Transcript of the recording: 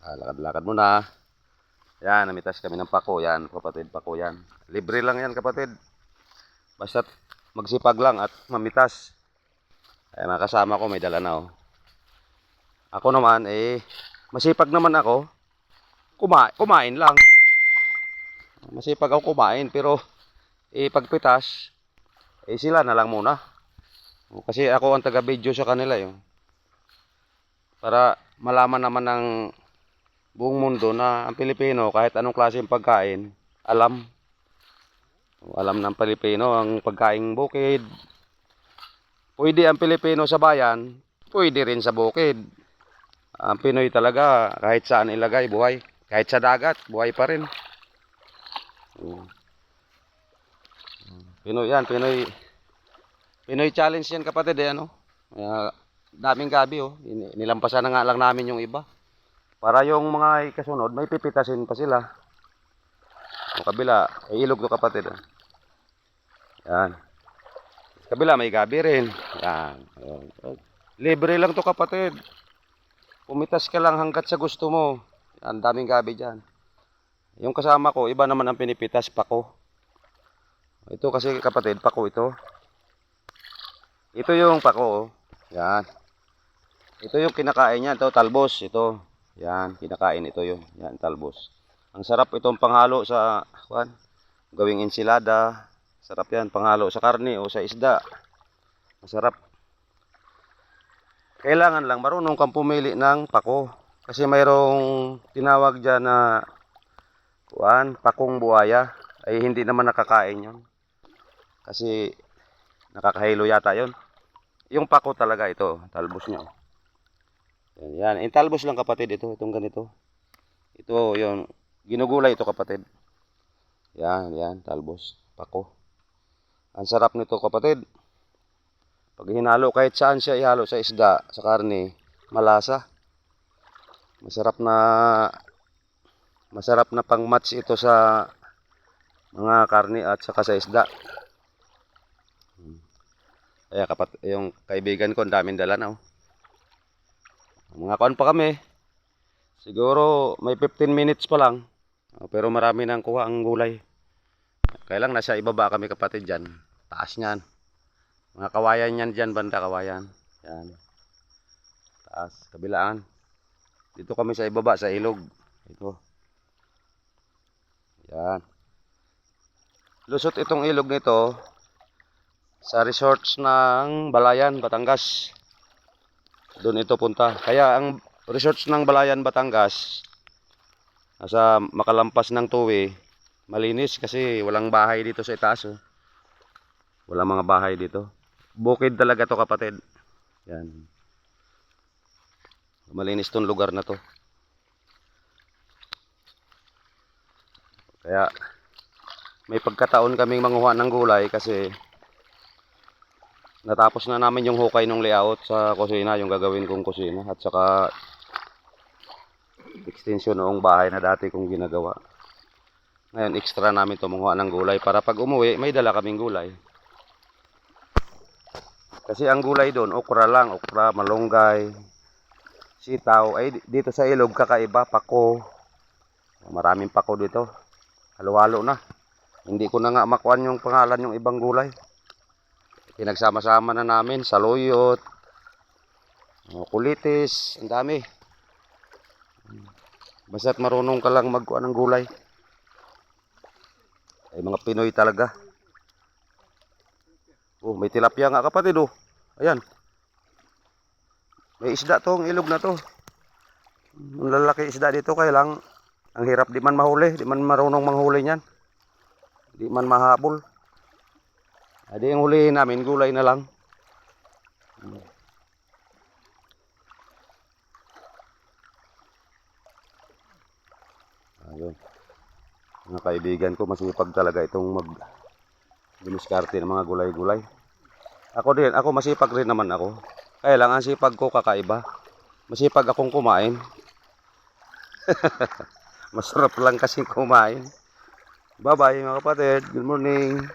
Ah, lakad-lakad muna. Yan, namitas kami ng pako. Yan, kapatid, pako yan. Libre lang yan, kapatid. Basta magsipag lang at mamitas. Ay, mga kasama ko, may dala na, oh. Ako naman, eh, masipag naman ako. Kuma kumain lang. Masipag ako kumain, pero, eh, pagpitas, eh, sila na lang muna. Kasi ako ang taga-video sa kanila, yun. Para malaman naman ng buong mundo na ang Pilipino, kahit anong klaseng pagkain, alam. Alam ng Pilipino ang pagkaing bukid. Pwede ang Pilipino sa bayan, pwede rin sa bukid. Ang Pinoy talaga, kahit saan ilagay, buhay. Kahit sa dagat, buhay pa rin. Pinoy yan, Pinoy. Pinoy challenge yan kapatid eh, ano? Kaya, daming gabi oh. Nilampasan na nga lang namin yung iba. Para yung mga kasunod, may pipitasin pa sila. Ang kabila, ay ilog to kapatid. ah. Yan. Sa kabila, may gabi rin. Yan. Libre lang to kapatid. Pumitas ka lang hanggat sa gusto mo. Ang daming gabi dyan. Yung kasama ko, iba naman ang pinipitas, pako. Ito kasi kapatid, pako ito. Ito yung pako. oh. Yan. Ito yung kinakain niya. Ito, talbos. Ito. Yan, kinakain ito yun. Yan, talbos. Ang sarap itong panghalo sa, kuan, gawing ensilada. Sarap yan, panghalo sa karne o sa isda. Masarap. Kailangan lang marunong kang pumili ng pako. Kasi mayroong tinawag dyan na kuan, pakong buhaya. Ay hindi naman nakakain yon. Kasi nakakahilo yata yon. Yung pako talaga ito, talbos niya. Oh. Yan, yan. Yung talbos lang kapatid ito, itong ganito. Ito, yung ginugulay ito kapatid. Yan, yan, talbos, pako. Ang sarap nito kapatid. Pag hinalo kahit saan siya ihalo sa isda, sa karne, malasa. Masarap na masarap na pang-match ito sa mga karne at saka sa isda. Kaya kapat yung kaibigan ko, ang daming dala na. Oh. Mga kuan pa kami. Siguro may 15 minutes pa lang. Oh, pero marami nang kuha ang gulay. Kaya lang nasa ibaba kami kapatid dyan. Taas niyan. Mga kawayan yan dyan, banda kawayan. Yan. Taas, kabilaan. Dito kami sa ibaba, sa ilog. Ito. Yan. Lusot itong ilog nito sa resorts ng Balayan, Batangas. Doon ito punta. Kaya ang resorts ng Balayan, Batangas, nasa makalampas ng tuwi, malinis kasi walang bahay dito sa itaas. Oh. Walang mga bahay dito. Bukid talaga to kapatid. Yan. Malinis tong lugar na to. Kaya may pagkataon kaming manguha ng gulay kasi natapos na namin yung hukay ng layout sa kusina, yung gagawin kong kusina at saka extension noong bahay na dati kong ginagawa. Ngayon, extra namin tumunguha ng gulay para pag umuwi, may dala kaming gulay. Kasi ang gulay doon, okra lang, okra, malunggay, sitaw. Ay, di- dito sa ilog, kakaiba, pako. Maraming pako dito. Halo-halo na. Hindi ko na nga makuan yung pangalan yung ibang gulay. Pinagsama-sama na namin, saluyot, oh, kulitis, ang dami. Basta't marunong ka lang magkuha ng gulay. Ay mga Pinoy talaga. Oh, may tilapia nga kapatid oh. Ayan. May isda tong ilog na to. Ang lalaki isda dito kaya lang ang hirap di man mahuli, di man marunong manghuli niyan. Di man mahabol. Adi ang hulihin namin gulay na lang. Ayun. Mga kaibigan ko, masipag talaga itong mag dimiskarte ng mga gulay-gulay. Ako din, ako masipag rin naman ako. Kaya lang, ang sipag ko kakaiba. Masipag akong kumain. Masarap lang kasing kumain. Bye-bye mga kapatid. Good morning.